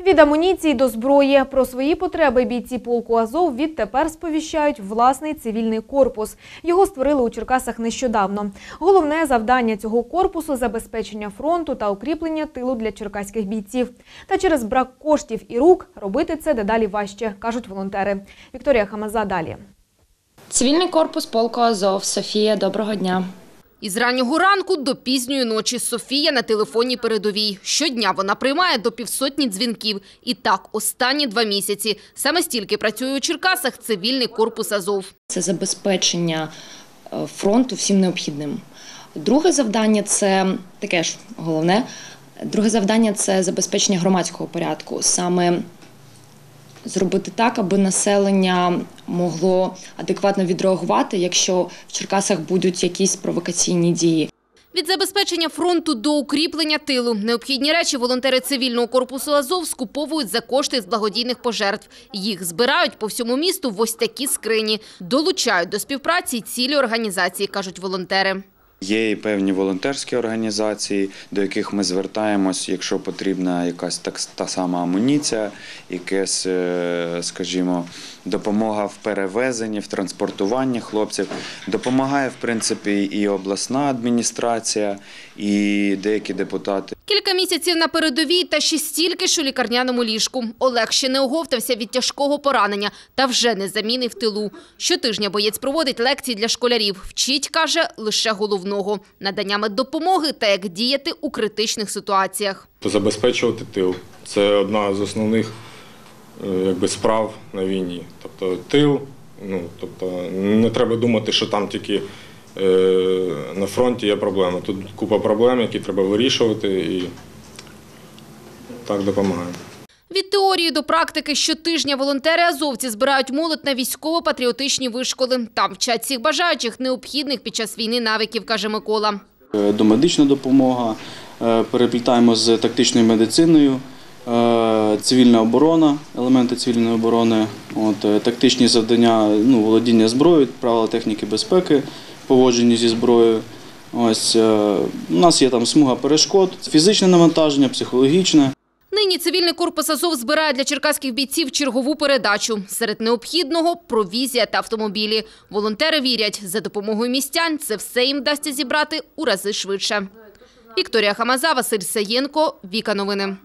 Від амуніції до зброї про свої потреби бійці полку Азов відтепер сповіщають власний цивільний корпус. Його створили у Черкасах нещодавно. Головне завдання цього корпусу забезпечення фронту та укріплення тилу для черкаських бійців. Та через брак коштів і рук робити це дедалі важче, кажуть волонтери. Вікторія Хамаза далі. Цивільний корпус полку Азов. Софія, доброго дня. Із раннього ранку до пізньої ночі Софія на телефонній передовій. Щодня вона приймає до півсотні дзвінків. І так, останні два місяці. Саме стільки працює у Черкасах цивільний корпус Азов. Це забезпечення е, фронту всім необхідним. Друге завдання це таке ж головне. Друге завдання це забезпечення громадського порядку. Саме зробити так, аби населення могло адекватно відреагувати, якщо в Черкасах будуть якісь провокаційні дії. Від забезпечення фронту до укріплення тилу. Необхідні речі волонтери цивільного корпусу Азов скуповують за кошти з благодійних пожертв. Їх збирають по всьому місту в ось такі скрині. Долучають до співпраці цілі організації, кажуть волонтери. Є і певні волонтерські організації, до яких ми звертаємось, якщо потрібна якась так та сама амуніція, якась, е, скажімо, допомога в перевезенні, в транспортуванні хлопців. Допомагає, в принципі, і обласна адміністрація, і деякі депутати. Кілька місяців на передовій та ще стільки ж у лікарняному ліжку. Олег ще не оговтався від тяжкого поранення та вже не замінив тилу. Щотижня боєць проводить лекції для школярів. Вчить, каже, лише головного – надання меддопомоги та як діяти у критичних ситуаціях. Забезпечувати тил це одна з основних е, якби, справ на війні. Тобто тил, ну тобто не треба думати, що там тільки на фронті є проблеми. Тут купа проблем, які треба вирішувати, і так допомагаємо. Від теорії до практики щотижня волонтери азовці збирають молодь на військово-патріотичні вишколи. Там вчать всіх бажаючих необхідних під час війни навиків, каже Микола. Е, домедична допомога, е, переплітаємо з тактичною медициною, е, цивільна оборона, елементи цивільної оборони, от, е, тактичні завдання, ну, володіння зброєю, правила техніки безпеки, поводження зі зброєю. Ось, е, у нас є там смуга перешкод, фізичне навантаження, психологічне. Нині цивільний корпус Азов збирає для черкаських бійців чергову передачу. Серед необхідного – провізія та автомобілі. Волонтери вірять, за допомогою містян це все їм вдасться зібрати у рази швидше. Вікторія Хамаза, Василь Саєнко, Віка Новини.